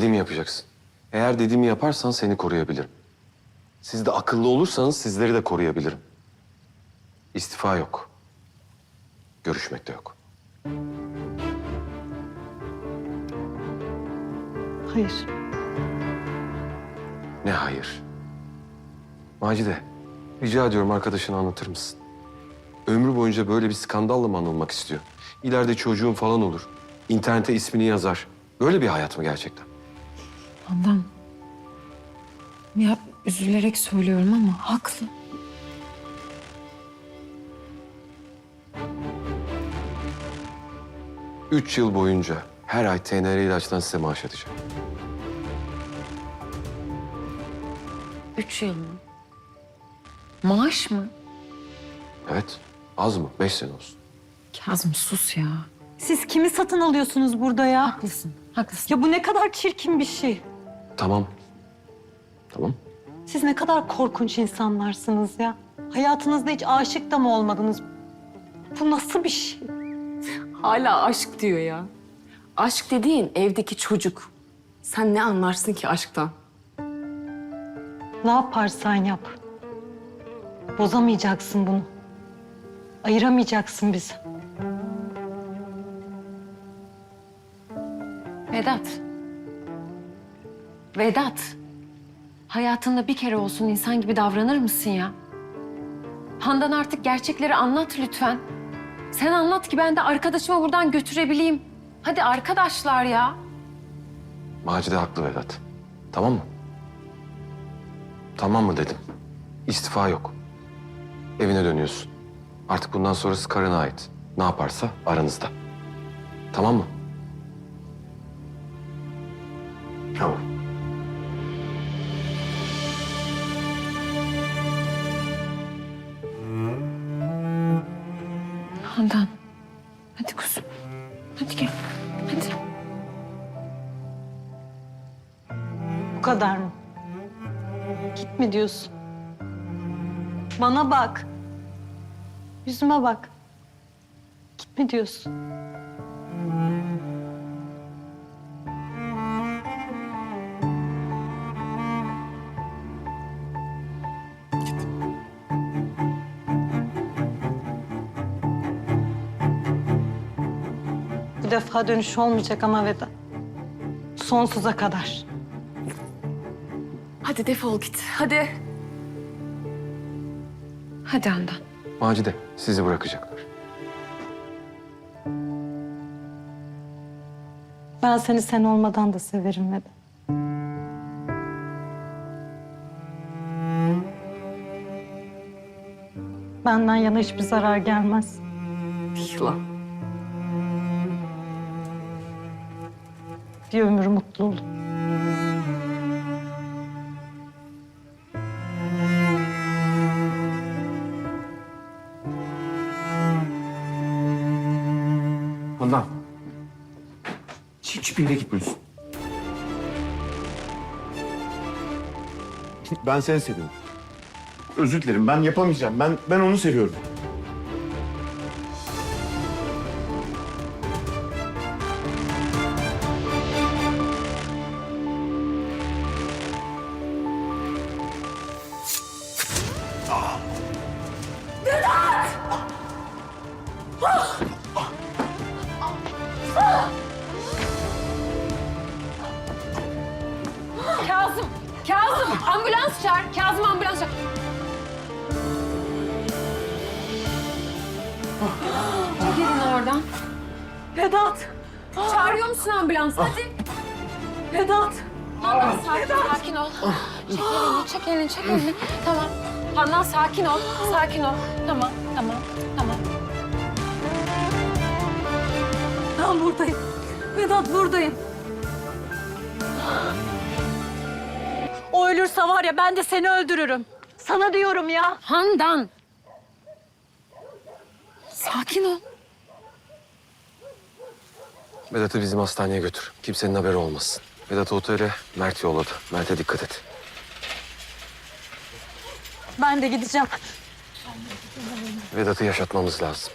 Dediğimi yapacaksın. Eğer dediğimi yaparsan seni koruyabilirim. Siz de akıllı olursanız sizleri de koruyabilirim. İstifa yok. Görüşmek de yok. Hayır. Ne hayır? Macide, rica ediyorum arkadaşını anlatır mısın? Ömrü boyunca böyle bir skandalla mı anılmak istiyor? İleride çocuğun falan olur. İnternete ismini yazar. Böyle bir hayat mı gerçekten? Handan. Ya üzülerek söylüyorum ama haklı. Üç yıl boyunca her ay TNR ilaçtan size maaş atacağım. Üç yıl mı? Maaş mı? Evet, az mı? Beş sene olsun. Kazım sus ya. Siz kimi satın alıyorsunuz burada ya? Haklısın, haklısın. Ya bu ne kadar çirkin bir şey. Tamam. Tamam. Siz ne kadar korkunç insanlarsınız ya. Hayatınızda hiç aşık da mı olmadınız? Bu nasıl bir şey? Hala aşk diyor ya. Aşk dediğin evdeki çocuk. Sen ne anlarsın ki aşktan? Ne yaparsan yap. Bozamayacaksın bunu. Ayıramayacaksın bizi. Vedat. Vedat. Hayatında bir kere olsun insan gibi davranır mısın ya? Handan artık gerçekleri anlat lütfen. Sen anlat ki ben de arkadaşımı buradan götürebileyim. Hadi arkadaşlar ya. Macide haklı Vedat. Tamam mı? Tamam mı dedim. İstifa yok. Evine dönüyorsun. Artık bundan sonrası karına ait. Ne yaparsa aranızda. Tamam mı? Handan. Hadi kuzum. Hadi gel. Hadi. Bu kadar mı? Gitme diyorsun. Bana bak. Yüzüme bak. Gitme diyorsun. Bu defa dönüş olmayacak ama Veda. Sonsuza kadar. Hadi defol git. Hadi. Hadi Handan. Macide sizi bırakacaklar. Ben seni sen olmadan da severim Veda. Benden yana hiçbir zarar gelmez. Yılan. Bir ömür mutlu olun. Handan. Hiçbir yere gitmiyorsun. Ben seni seviyorum. Özür dilerim. Ben yapamayacağım. Ben ben onu seviyorum. Ambulans çağır. Kazım ambulans çağır. Çekilin oradan. Vedat! Çağırıyor musun ambulans? Hadi. Vedat! Handan sakin, sakin ol. Çek elini, çek elini, çek elini. Tamam. Handan sakin ol, sakin ol. Tamam, tamam, tamam. Ben buradayım. Vedat buradayım. O ölürse var ya ben de seni öldürürüm. Sana diyorum ya. Handan. Sakin ol. Vedat'ı bizim hastaneye götür. Kimsenin haberi olmasın. Vedat'ı otele Mert yolladı. Mert'e dikkat et. Ben de gideceğim. Vedat'ı yaşatmamız lazım.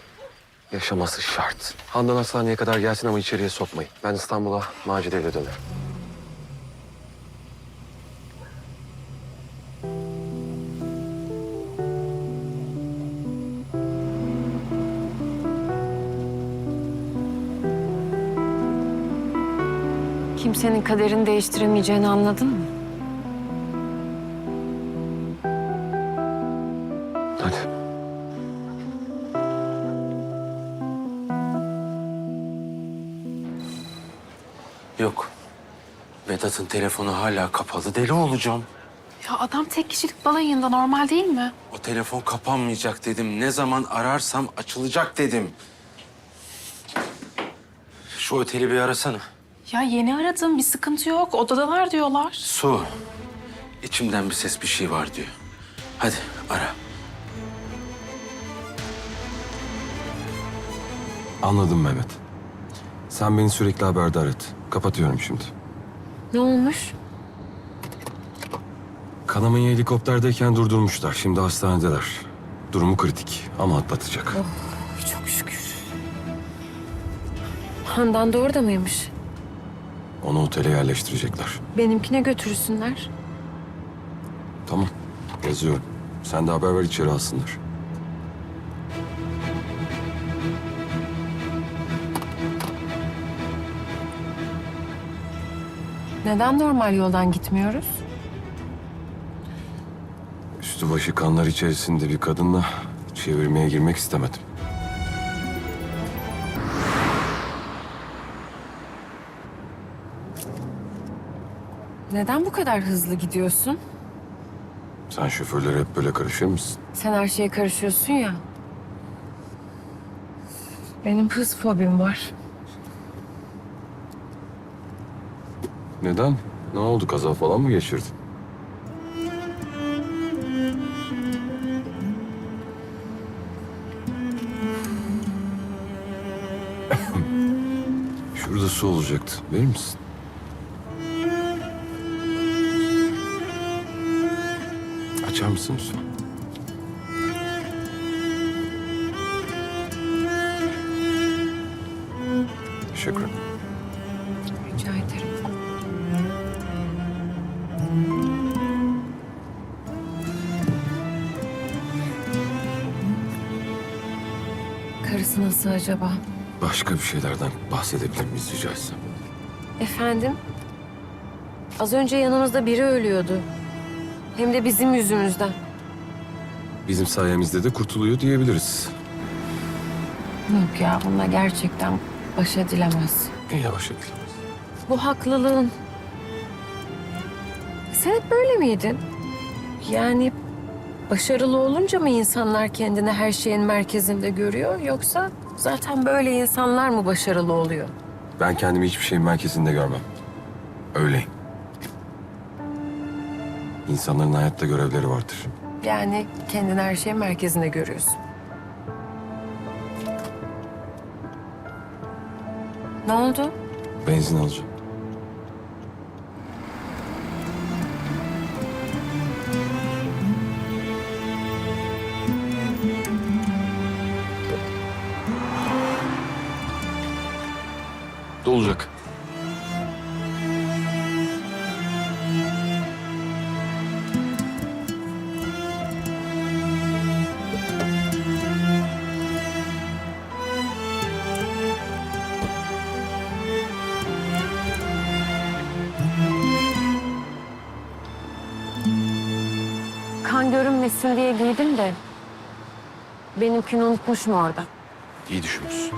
Yaşaması şart. Handan hastaneye kadar gelsin ama içeriye sokmayın. Ben İstanbul'a Macide ile dönerim. Kimsenin kaderini değiştiremeyeceğini anladın mı? Hadi. Yok. Vedat'ın telefonu hala kapalı. Deli olacağım. Ya adam tek kişilik balayında normal değil mi? O telefon kapanmayacak dedim. Ne zaman ararsam açılacak dedim. Şu oteli bir arasana. Ya yeni aradım bir sıkıntı yok. Odadalar diyorlar. Su. İçimden bir ses bir şey var diyor. Hadi ara. Anladım Mehmet. Sen beni sürekli haberdar et. Kapatıyorum şimdi. Ne olmuş? Kanamayı helikopterdeyken durdurmuşlar. Şimdi hastanedeler. Durumu kritik ama atlatacak. Çok şükür. Handan da orada mıymış? Onu otele yerleştirecekler. Benimkine götürsünler. Tamam. Yazıyorum. Sen de haber ver içeri alsınlar. Neden normal yoldan gitmiyoruz? Üstü başı kanlar içerisinde bir kadınla çevirmeye girmek istemedim. Neden bu kadar hızlı gidiyorsun? Sen şoförlere hep böyle karışır mısın? Sen her şeye karışıyorsun ya. Benim hız fobim var. Neden? Ne oldu? Kaza falan mı geçirdin? Şurada su olacaktı. Verir misin? Açar mısın lütfen? Teşekkür ederim. Rica ederim. Karısı nasıl acaba? Başka bir şeylerden bahsedebilir miyiz rica etsem? Efendim? Az önce yanımızda biri ölüyordu. Hem de bizim yüzümüzden. Bizim sayemizde de kurtuluyor diyebiliriz. Yok ya bununla gerçekten baş edilemez. Yavaş edilemez. Bu haklılığın. Sen hep böyle miydin? Yani başarılı olunca mı insanlar kendini her şeyin merkezinde görüyor yoksa zaten böyle insanlar mı başarılı oluyor? Ben kendimi hiçbir şeyin merkezinde görmem. Öyleyim. İnsanların hayatta görevleri vardır. Yani kendini her şeyin merkezinde görüyorsun. Ne oldu? Benzin alacağım. Dolacak. Görünmesin diye giydim de benimkini unutmuşum orada. İyi düşünmüşsün.